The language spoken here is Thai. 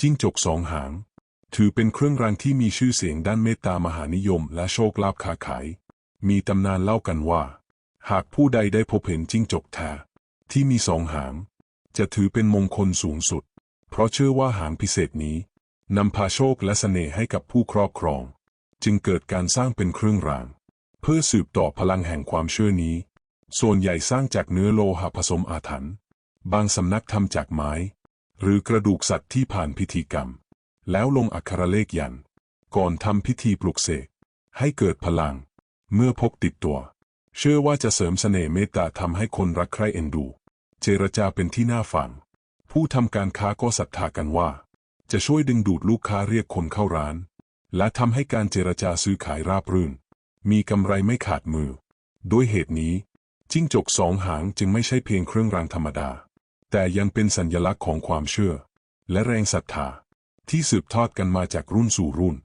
จิ้งจกสองหาง ถือเป็นเครื่องรางที่มีชื่อเสียงด้านเมตตามหานิยมและโชคลาภค้าขาย มีตำนานเล่ากันว่า หากผู้ใดได้พบเห็นจิ้งจกแท้ที่มีสองหาง จะถือเป็นมงคลสูงสุด เพราะเชื่อว่าหางพิเศษนี้นำพาโชคและเสน่ห์ให้กับผู้ครอบครอง จึงเกิดการสร้างเป็นเครื่องราง เพื่อสืบต่อพลังแห่งความเชื่อนี้ ส่วนใหญ่สร้างจากเนื้อโลหะผสมอาถรรพ์บางสำนักทำจากไม้ หรือกระดูกสัตว์ที่ผ่านพิธีกรรม แล้วลงอักขระเลขยัน ก่อนทำพิธีปลุกเสกให้เกิดพลัง เมื่อพกติดตัว เชื่อว่าจะเสริมเสน่ห์เมตตาทำให้คนรักใคร่เอ็นดู เจรจาเป็นที่น่าฟัง ผู้ทำการค้าก็ศรัทธากันว่า จะช่วยดึงดูดลูกค้าเรียกคนเข้าร้าน และทำให้การเจรจาซื้อขายราบรื่น มีกำไรไม่ขาดมือ ด้วยเหตุนี้จิ้งจกสองหางจึงไม่ใช่เพียงเครื่องรางธรรมดา แต่ยังเป็นสัญลักษณ์ของความเชื่อ และแรงศรัทธาที่สืบทอดกันมาจากรุ่นสู่รุ่น